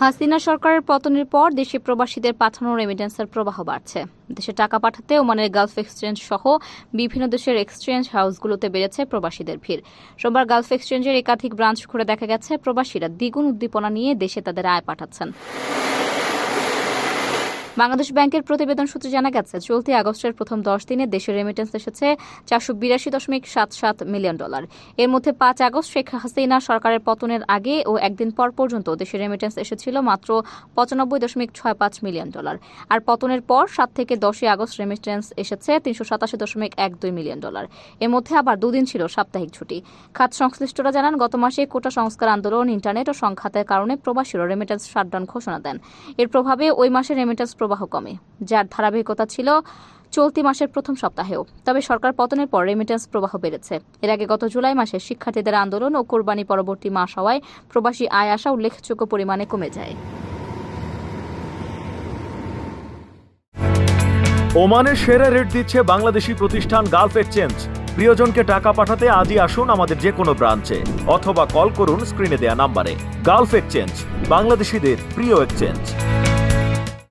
হাসিনা সরকারের পতনের পর দেশে প্রবাসীদের পাঠানো রেমিটেন্সের প্রবাহ বাড়ছে। দেশে টাকা পাঠাতে ওমানের গালফ এক্সচেঞ্জ সহ বিভিন্ন দেশের এক্সচেঞ্জ হাউসগুলোতে বেড়েছে প্রবাসীদের ভিড়। সোমবার গালফ এক্সচেঞ্জের একাধিক ব্রাঞ্চ ঘুরে দেখা গেছে প্রবাসীরা দ্বিগুণ উদ্দীপনা নিয়ে দেশে তাদের আয় পাঠাচ্ছেন। বাংলাদেশ ব্যাংকের প্রতিবেদন সূত্রে জানা গেছে, চলতি আগস্টের প্রথম দশ দিনে দেশের রেমিটেন্স এসেছে চারশো বিরাশি দশমিক সাত সাত মিলিয়ন ডলার। এর মধ্যে পাঁচ আগস্ট শেখ হাসিনা সরকারের পতনের আগে ও একদিন পর পর্যন্ত দেশের রেমিটেন্স এসেছিল মাত্র পঁচানব্বই দশমিক ছয় পাঁচ মিলিয়ন ডলার। আর পতনের পর সাত থেকে দশই আগস্ট রেমিটেন্স এসেছে তিনশো সাতাশি দশমিক এক দুই মিলিয়ন ডলার। এর মধ্যে আবার দুদিন ছিল সাপ্তাহিক ছুটি। খাত সংশ্লিষ্টরা জানান, গত মাসে কোটা সংস্কার আন্দোলন, ইন্টারনেট ও সংঘাতের কারণে প্রবাসীরা রেমিটেন্স শাটডাউন ঘোষণা দেন। এর প্রভাবে ওই মাসে রেমিটেন্স প্রবাহ কমে, যার ধারাবাহিকতা ছিল চলতি মাসের প্রথম সপ্তাহেও। তবে সরকার পতনের পর রেমিটেন্স প্রবাহ বেড়েছে। এর আগে গত জুলাই মাসে শিক্ষার্থীদের আন্দোলন ও কোরবানি পরবর্তী মাস হওয়ায় প্রবাসী আয় আসা উল্লেখযোগ্য পরিমাণে কমে যায়। ওমানের সেরা রেট দিচ্ছে বাংলাদেশি প্রতিষ্ঠান গালফ এক্সচেঞ্জ প্রিয়জনকে টাকা পাঠাতে আজই আসুন আমাদের যে কোনো ব্রাঞ্চে, অথবা কল করুন স্ক্রিনে দেয়া নাম্বারে গালফ এক্সচেঞ্জ বাংলাদেশিদের প্রিয় এক্সচেঞ্জ